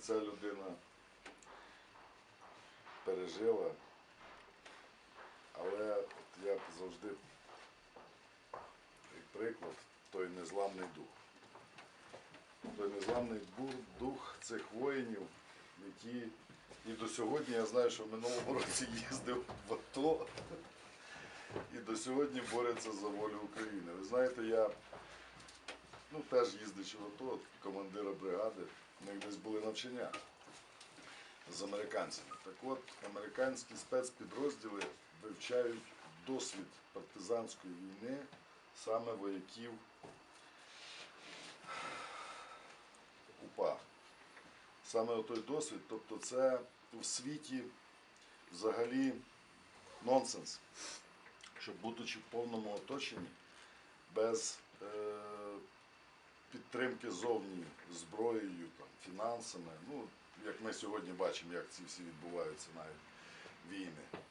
ця людина пережила. Але от я завжди, як приклад, той незламний дух. Той незламний дух цих воїнів, які і до сьогодні я знаю, що в минулому році їздив в АТО і до сьогодні борються за волю України. Ви знаєте, я ну, теж їздячи в АТО, командира бригади, у них десь були навчання з американцями. Так от, американські спецпідрозділи вивчають досвід партизанської війни саме вояків УПА. Саме той досвід, тобто це в світі взагалі нонсенс, щоб будучи в повному оточенні, без е, підтримки зовні зброєю, там, фінансами, ну, як ми сьогодні бачимо, як ці всі відбуваються навіть війни.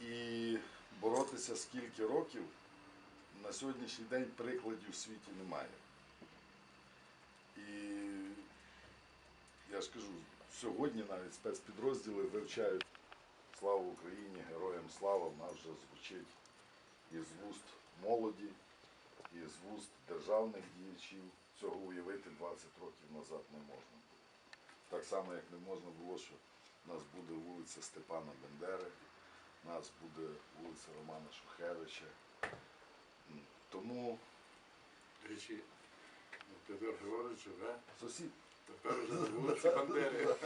І боротися скільки років на сьогоднішній день прикладів в світі немає. І я ж кажу, сьогодні навіть спецпідрозділи вивчають слава Україні, героям слава, нас вже звучить із вуст молоді, із вуст державних діячів. Цього уявити 20 років назад не можна було. Так само, як не можна було, що в нас буде вулиця Степана Бендери, в нас буде вулиця Романа Шухевича. Тому речі, Петро Григорович живе, сусід тепер вже на вулиці Бандери.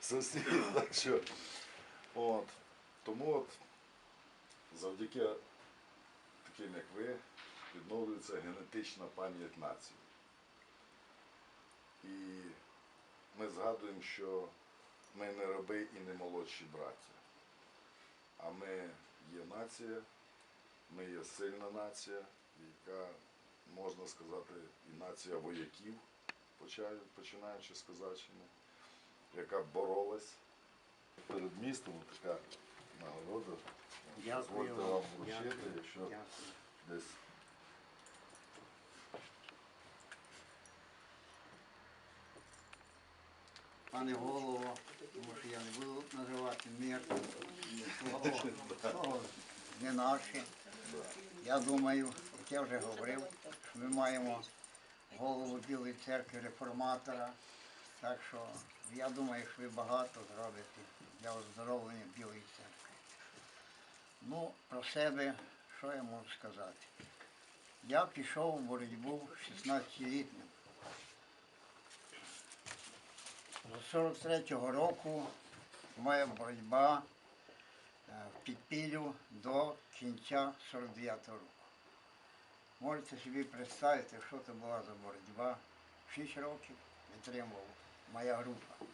сусід, так що. От. Тому от завдяки таким, як ви, відновлюється генетична пам'ять нації. І ми згадуємо, що ми не раби і не молодші браття. А ми є нація, ми є сильна нація, яка, можна сказати, і нація вояків, починаючи з козаччини, яка боролась перед містом, така нагорода. Дякую Дозвольте вам. вручити, Дякую. якщо Дякую. десь Пане голово, тому що я не буду називати слово, слово не наше. Я думаю, як я вже говорив, що ми маємо голову Білої церкви реформатора. Так що я думаю, що ви багато зробите для оздоровлення Білої церкви. Ну, про себе, що я можу сказати? Я пішов в боротьбу 16-літнім. З 43-го року моя боротьба е, в підпіллю до кінця 49-го року. Можете собі представити, що це була за боротьба. Шість років витримувала моя група.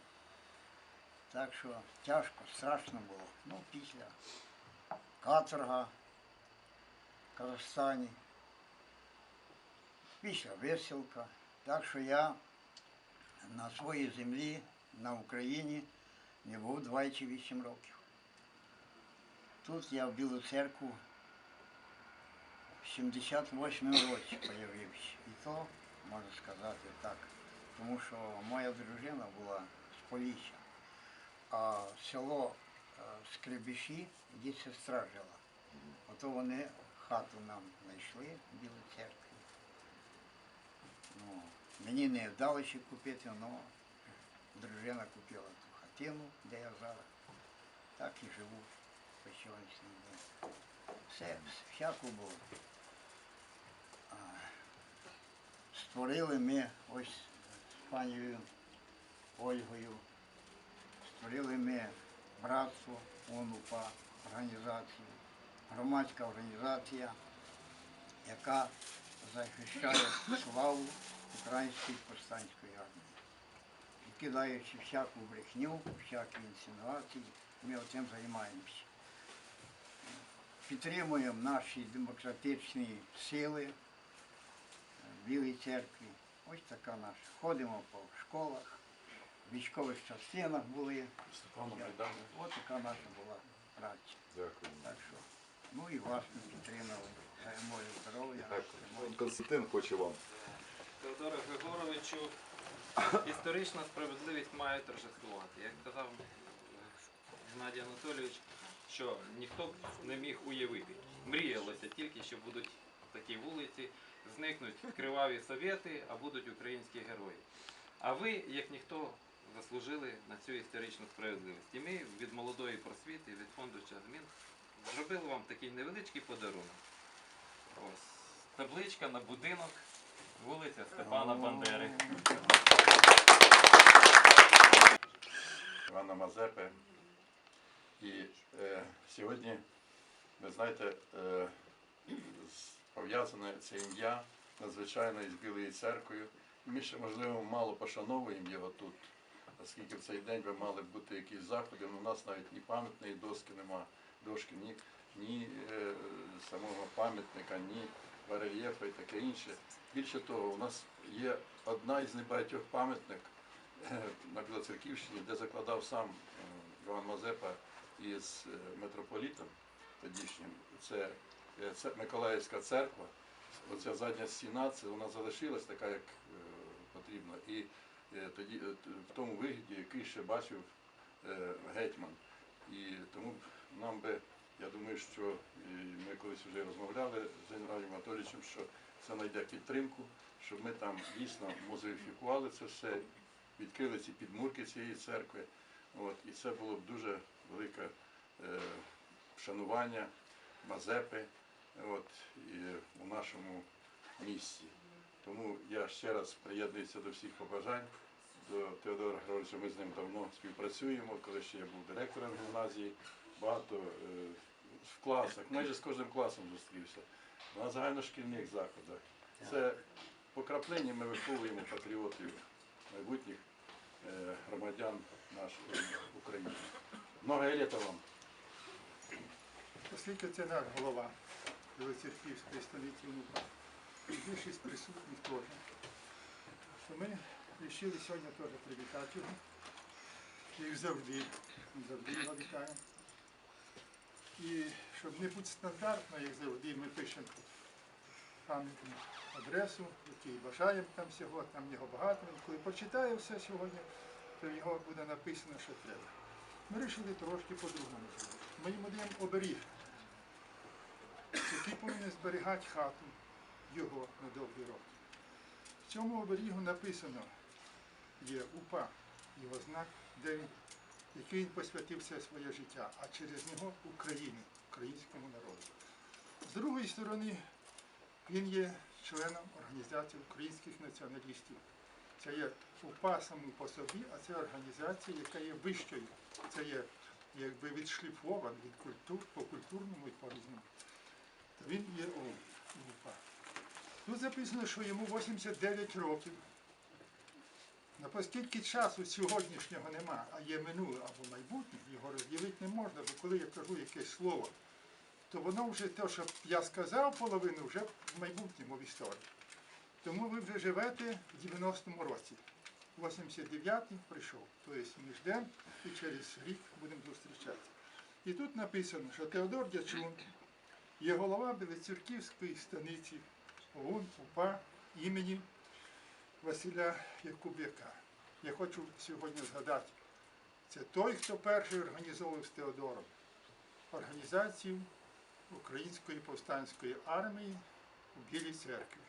Так що тяжко, страшно було. Ну, після каторга в Казахстані, після висілка. Так що я на своїй землі на Україні не був 28 років. Тут я в Білу церкву в 78-му році з'явився. І то, можна сказати так, тому що моя дружина була з Полісся, а село е, Скребіші, де сестра жила. Ото вони хату нам знайшли в Білій церкві. Ну, мені не вдалося купити, але дружина купила ту хатину, де я зараз. Так і живу по сьогоднішній день. Все, всяко було. Створили ми ось з панією Ольгою, створили ми братство ОНУПА, організацію, громадська організація, яка захищає славу Української повстанської армії. І кидаючи всяку брехню, всякі інсинуації, ми цим займаємося. Підтримуємо наші демократичні сили е, в Білій церкві. Ось така наша. Ходимо по школах, в військових частинах були. Ось така наша була праця. дякую. Так що, ну і вас ми підтримали. Моє здоров'я. Константин хоче вам. Теодоре Григоровичу, історична справедливість має торжествувати. Як казав Геннадій Анатолійович, що ніхто не міг уявити. Мріялося тільки, що будуть такі вулиці, зникнуть криваві совєти, а будуть українські герої. А ви, як ніхто, заслужили на цю історичну справедливість. І ми від молодої просвіти, від фонду Чазмін зробили вам такий невеличкий подарунок. Ось табличка на будинок, вулиця Степана Бандери. Івана Мазепи. І е, сьогодні, ви знаєте, е, пов'язане це ім'я надзвичайно із Білою церквою. Ми ще, можливо, мало пошановуємо його тут, оскільки в цей день би мали бути якісь заходи, але у нас навіть ні пам'ятної доски нема, дошки, ні, ні е, самого пам'ятника, ні барельєфа і таке інше. Більше того, у нас є одна із небагатьох пам'ятник е, на Білоцерківщині, де закладав сам е, Іван Мазепа із е, митрополітом тодішнім. Це, Миколаївська церква. Оця задня стіна, це вона залишилась така, як потрібно. І тоді в тому вигляді, який ще бачив гетьман. І тому нам би, я думаю, що ми колись вже розмовляли з Геннадієм Анатолійовичем, що це знайде підтримку, щоб ми там дійсно музеїфікували це все, відкрили ці підмурки цієї церкви. От, і це було б дуже велике е, вшанування Мазепи от, і у нашому місті. Тому я ще раз приєднуюся до всіх побажань. До Теодора Григоровича ми з ним давно співпрацюємо, коли ще я був директором гімназії, багато е, в класах, майже з кожним класом зустрівся, на загальношкільних заходах. Це по краплині ми виховуємо патріотів майбутніх е, громадян нашої України. Много літа вам! Оскільки це наш голова Білоцерківської столиці УНУПА, і більшість присутніх теж, то ми вирішили сьогодні теж привітати його. Як завжди, завжди його вітаємо. І щоб не бути стандартно, як завжди, ми пишемо тут пам'ятну адресу, який бажаємо там всього, там його багато. І коли почитає все сьогодні, то його буде написано, що треба. Ми вирішили трошки по-другому. Ми йому даємо оберіг, який повинен зберігати хату його на довгі роки. В цьому оберігу написано є УПА, його знак, де він, який він посвятив все своє життя, а через нього Україні, українському народу. З другої сторони, він є членом організації українських націоналістів. Це є УПА саму по собі, а це організація, яка є вищою. Це є якби відшліфован від культур по культурному і по різному. Він є УПА. Тут записано, що йому 89 років. На оскільки часу сьогоднішнього нема, а є минуле або майбутнє, його розділити не можна, бо коли я кажу якесь слово, то воно вже те, що я сказав половину, вже в майбутньому в історії. Тому ви вже живете в 90-му році. 89-й прийшов. Тобто ми ждемо і через рік будемо зустрічатися. І тут написано, що Теодор Дячун є голова Білоцерківської станиці ОУН УПА імені Василя Якуб'яка. Я хочу сьогодні згадати, це той, хто перший організовував з Теодором організацію Української повстанської армії у Білій церкві.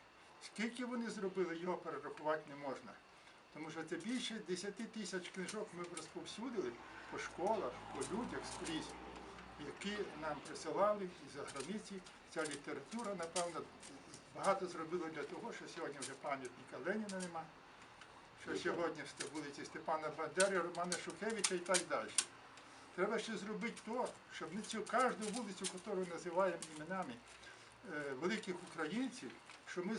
Скільки вони зробили, його перерахувати не можна. Тому що це більше 10 тисяч книжок ми розповсюдили по школах, по людях скрізь, які нам присилали із-за границі. Ця література, напевно, багато зробила для того, що сьогодні вже пам'ятника Леніна нема, що сьогодні вулиці Степана Бандери, Романа Шухевича і так далі. Треба ще зробити то, щоб не цю кожну вулицю, яку називаємо іменами е, великих українців, що ми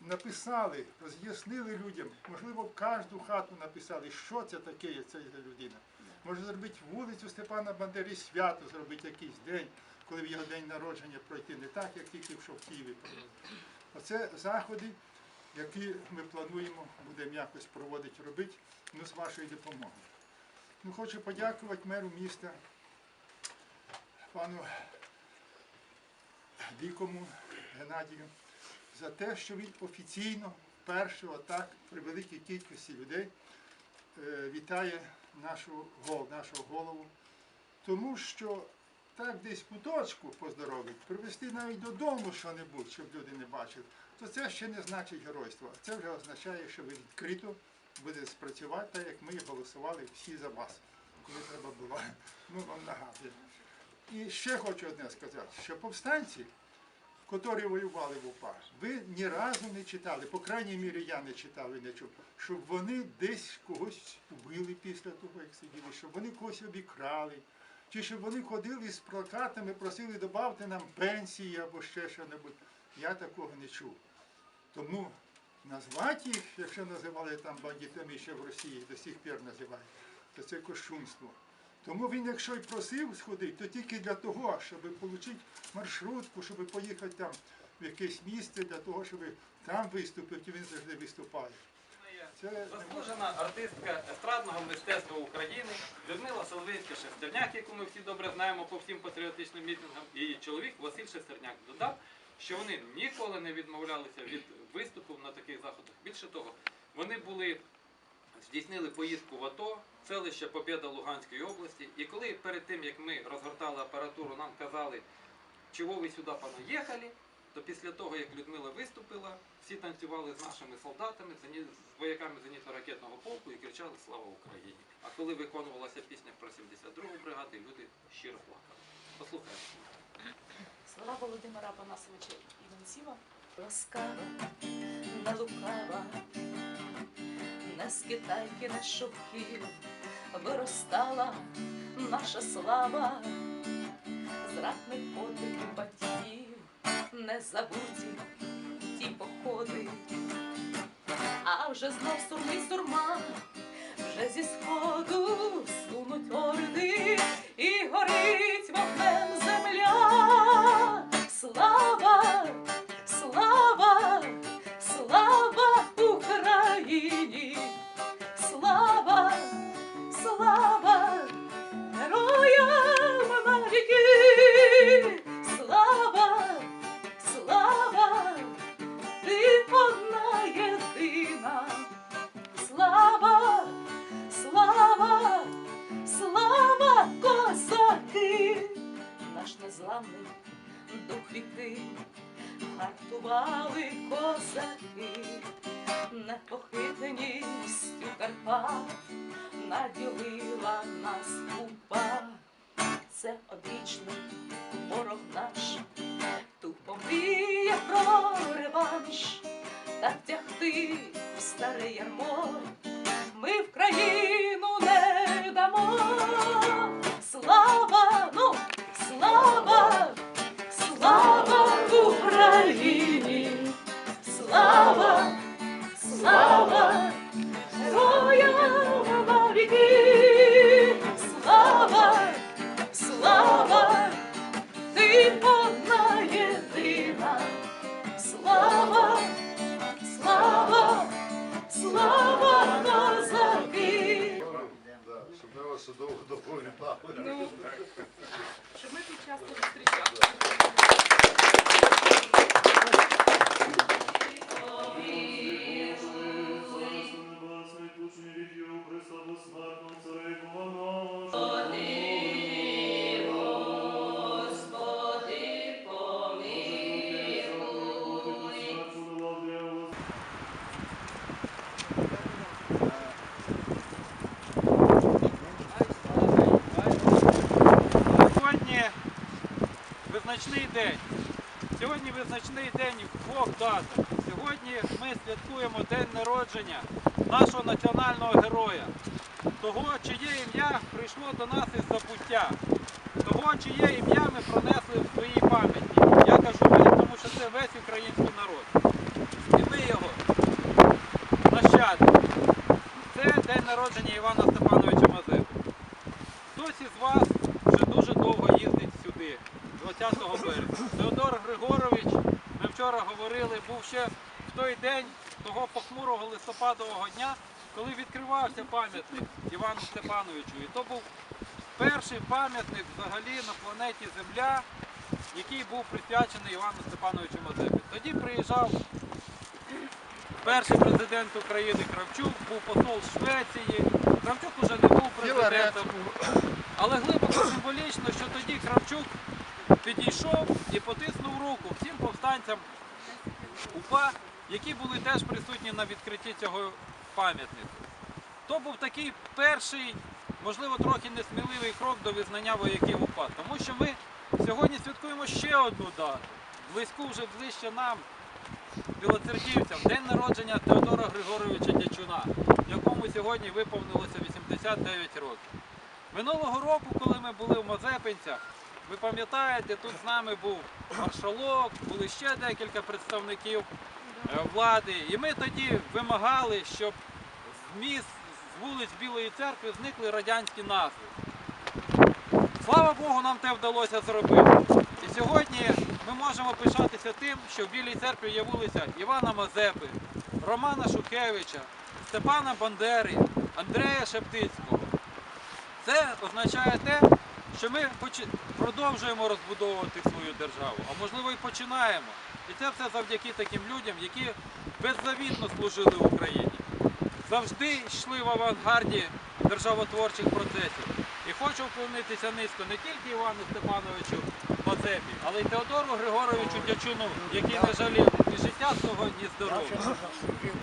написали, роз'яснили людям, можливо, в кожну хату написали, що це таке є ця людина. Може зробити вулицю Степана Бандери свято, зробити якийсь день, коли в його день народження пройти не так, як тільки що в Києві. Оце заходи, які ми плануємо, будемо якось проводити, робити, ну, з вашою допомогою. Ну, хочу подякувати меру міста, пану Дикому Геннадію, за те, що він офіційно вперше отак при великій кількості людей е, вітає нашу, нашого голову. Тому що так десь куточку поздоровить, привезти навіть додому що-небудь, щоб люди не бачили, то це ще не значить геройство. Це вже означає, що ви відкрито будете спрацювати, так як ми голосували всі за вас, коли треба було. Ми вам нагадуємо. І ще хочу одне сказати, що повстанці, котрі воювали в УПА, ви ні разу не читали, по крайній мірі я не читав і не чув, щоб вони десь когось убили після того, як сиділи, щоб вони когось обікрали, чи щоб вони ходили з плакатами, просили добавте нам пенсії або ще що-небудь. Я такого не чув. Тому назвати їх, якщо називали там бандитами ще в Росії, до сих пір називають, то це кощунство. Тому він, якщо й просив сходити, то тільки для того, щоб отримати маршрутку, щоб поїхати там в якесь місце, для того, щоб там виступити, і він завжди виступає. Заслужена артистка естрадного мистецтва України Людмила Соловейська Шестерняк, яку ми всі добре знаємо по всім патріотичним мітингам, і її чоловік Василь Шестерняк додав, що вони ніколи не відмовлялися від виступу на таких заходах. Більше того, вони були здійснили поїздку в АТО, селище Побєда Луганської області. І коли перед тим як ми розгортали апаратуру, нам казали, чого ви сюди понаїхали, то після того, як Людмила виступила, всі танцювали з нашими солдатами, з вояками зенітно-ракетного полку і кричали Слава Україні! А коли виконувалася пісня про 72-гу бригаду, люди щиро плакали. Послухайте. Слова Володимира Панасовича Іванцева ласкава, не лукава, не з китайки, не шовків виростала наша слава, зрадних подвигів батьків, не забуті ті походи, а вже знов сурми сурма, вже зі сходу сунуть орди. І горить вогнем земля. Слава, слава, слава Україні! Слава, слава героям на віки! Слава, слава, ти одна єдина! Слава, слава, слава, козаки! Наш незламний дух віки, гартували козаки, непохитністю Карпат наділила нас упа. Це одвічний ворог наш, тупо мріє про реванш, та тягти в старе ярмо. Ми в країну не дамо. Слава, ну, слава Слава, слава, героям на віки! Слава, слава, ти одна єдина! Слава, слава, слава козаки! Щоб ми вас довго довго вітали. Щоб ми тут часто зустрічалися. Визначний день. Сьогодні визначний день в двох датах. Сьогодні ми святкуємо день народження нашого національного героя, того, чиє ім'я прийшло до нас із забуття, того, чиє ім'я ми пронесли в своїй пам'яті. Я кажу ми, тому що це весь український народ. І ми його нащадки. Це день народження Івана Степановича Мазепи. Хтось із вас вже дуже довго їздить сюди, 20 березня. Теодор Григорович, ми вчора говорили, був ще в той день того похмурого листопадового дня, коли відкривався пам'ятник Івану Степановичу. І то був перший пам'ятник взагалі на планеті Земля, який був присвячений Івану Степановичу Мазепі. Тоді приїжджав перший президент України Кравчук, був посол Швеції. Кравчук уже не був президентом. Але глибоко символічно, що тоді Кравчук підійшов і потиснув руку всім повстанцям УПА, які були теж присутні на відкритті цього пам'ятника. То був такий перший, можливо, трохи несміливий крок до визнання вояків УПА. Тому що ми сьогодні святкуємо ще одну дату, близьку вже ближче нам, білоцерківцям, день народження Теодора Григоровича Дячуна, якому сьогодні виповнилося 89 років. Минулого року, коли ми були в Мазепинцях, ви пам'ятаєте, тут з нами був маршалок, були ще декілька представників е, влади. І ми тоді вимагали, щоб з міст, з вулиць Білої церкви зникли радянські назви. Слава Богу, нам те вдалося зробити. І сьогодні ми можемо пишатися тим, що в Білій церкві є вулиця Івана Мазепи, Романа Шухевича, Степана Бандери, Андрея Шептицького. Це означає те, що ми продовжуємо розбудовувати свою державу, а можливо і починаємо. І це все завдяки таким людям, які беззавітно служили Україні, завжди йшли в авангарді державотворчих процесів. І хочу вклонитися низько не тільки Івану Степановичу Мазепі, але й Теодору Григоровичу Дячуну, який не жалів ні життя свого, ні здоров'я. заслужив.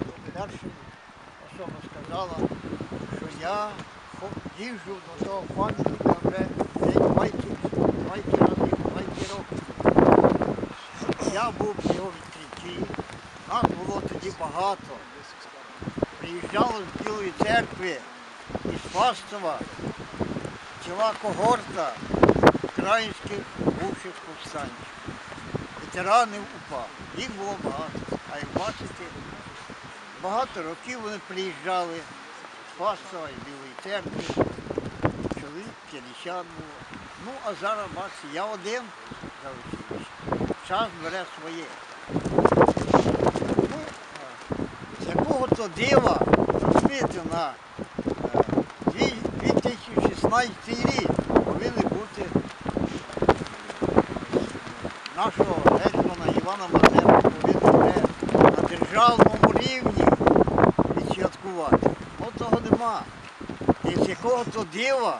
Особа сказала, що я їжджу до того пам'ятника вже десь 20, 20 разів, 20 років. Я був в його відкритті, нас було тоді багато. Приїжджали з Білої церкви, із Фастова, ціла когорта українських бувших повстанців ветеранів УПА. Їх було багато. А як бачите, багато років вони приїжджали з Пасова і Білої церкви. Чоловік 50 було. Ну, а зараз бачите, я один залишився. Час бере своє. Ну, якого то дива, розумієте, на е, 2016 рік повинні бути нашого гетьмана Івана Мазепи повинні на державному рівні відсвяткувати. От того нема. І з якого то дива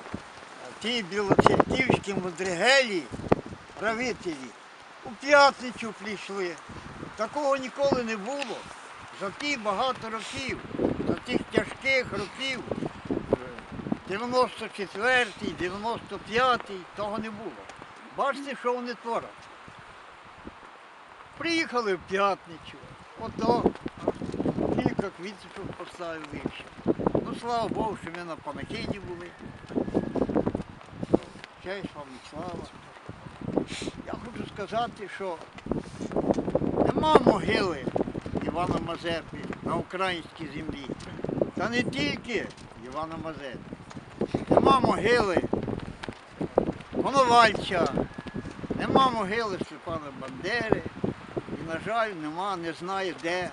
ті білоцерківські мудригелі, правителі, у п'ятницю прийшли. Такого ніколи не було. За ті багато років, за тих тяжких років, е, 94-й, 95-й, того не було. Бачите, що вони творять. Приїхали в п'ятницю, ото кілька квіточок поставили. Ну, слава Богу, що ми на панахиді були. Вам і слава. Я хочу сказати, що нема могили Івана Мазепи на українській землі. Та не тільки Івана Мазепи. Нема могили Коновальця, нема могили Степана Бандери. І, на жаль, нема, не знаю, де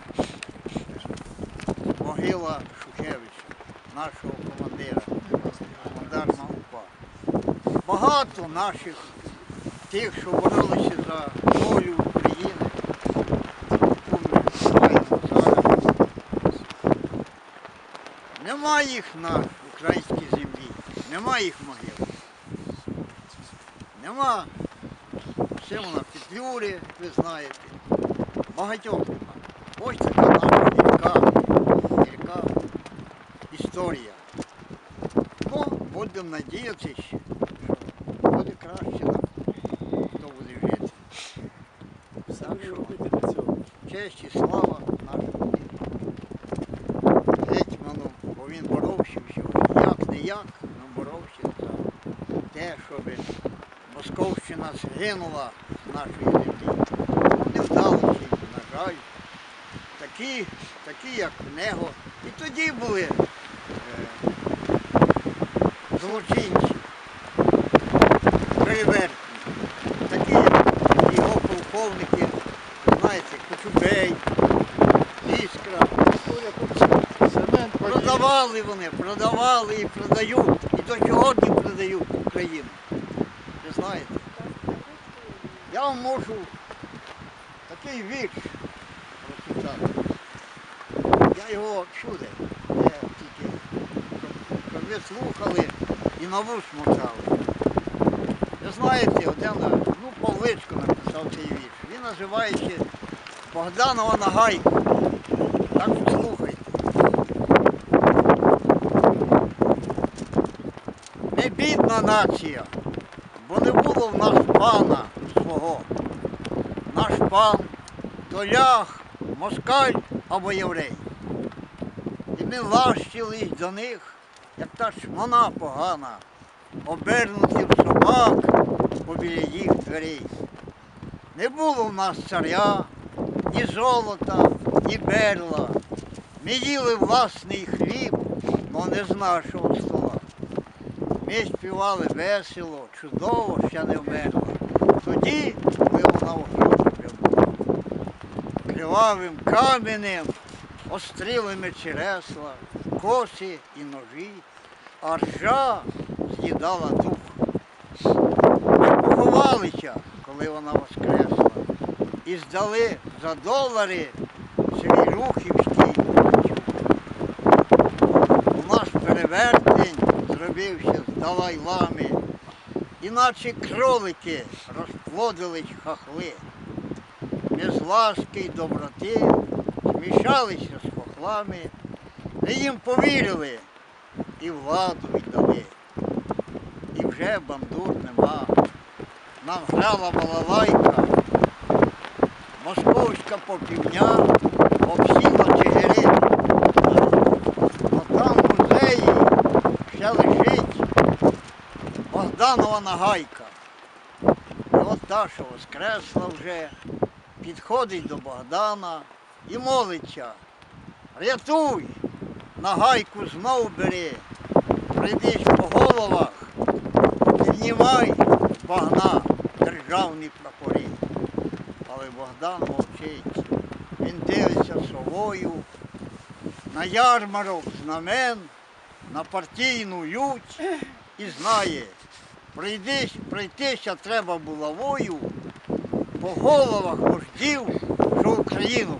могила Шухевича, нашого командира. Багато наших тих, що боролися за волю України. Нема їх на українській землі, нема їх могил. Нема Симона Петлюри, ви знаєте. Багатьох нема. Ось така наша гірка, гірка історія. Ну, будемо надіятися, що буде краще нам, хто буде жити. Так що, честь і слава нашому гетьману, бо він боровся всього. Як не як, але боровся за те, щоб Московщина згинула з нашої землі. Не вдалося, на жаль. Такі, такі, як нього. І тоді були е, злочинці, перевертні, такі, як його полковники, знаєте, Кочубей, Іскра. Продавали вони, продавали і продають. І до сьогодні продають Україну. Ви знаєте. Я можу такий вірш прочитати. Я його всюди. Я тільки, щоб, ви слухали і на вуш мотали. Ви знаєте, один ну, Павличко написав цей вірш. Він називається Богданова Нагайка. Так слухайте. Ми бідна нація, бо не було в нас пана свого. Наш пан то ляг, москаль або єврей. І ми лащились до них, як та шмона погана, обернуті в собак побіля їх дверей. Не було в нас царя, ні золота, ні берла. Ми їли власний хліб, но не з нашого стола. Ми співали весело, чудово ще не вмерла. Тоді, коли вона в грошу. Кривавим каменем остріли ми чересла, коси і ножі, а ржа з'їдала дух. Поховалися, коли вона воскресла, і здали за долари свій рухівський чуб. У наш перевертень зробився з Далай-лами, іначе кролики розплодились хахли. Ми з ласки й доброти змішалися з хохлами, ми їм повірили і владу віддали. І вже бандур нема. Нам грала балалайка, московська попівня обсіла чигирин. А там музеї ще лежить Богданова нагайка. От та, що воскресла вже, підходить до Богдана і молиться. Рятуй, нагайку знов бери, прийдись по головах, піднімай багна державні прапори. Але Богдан мовчить, він дивиться совою на ярмарок знамен, на партійну лють і знає, прийдись, пройтися треба булавою по головах вождів, що Україну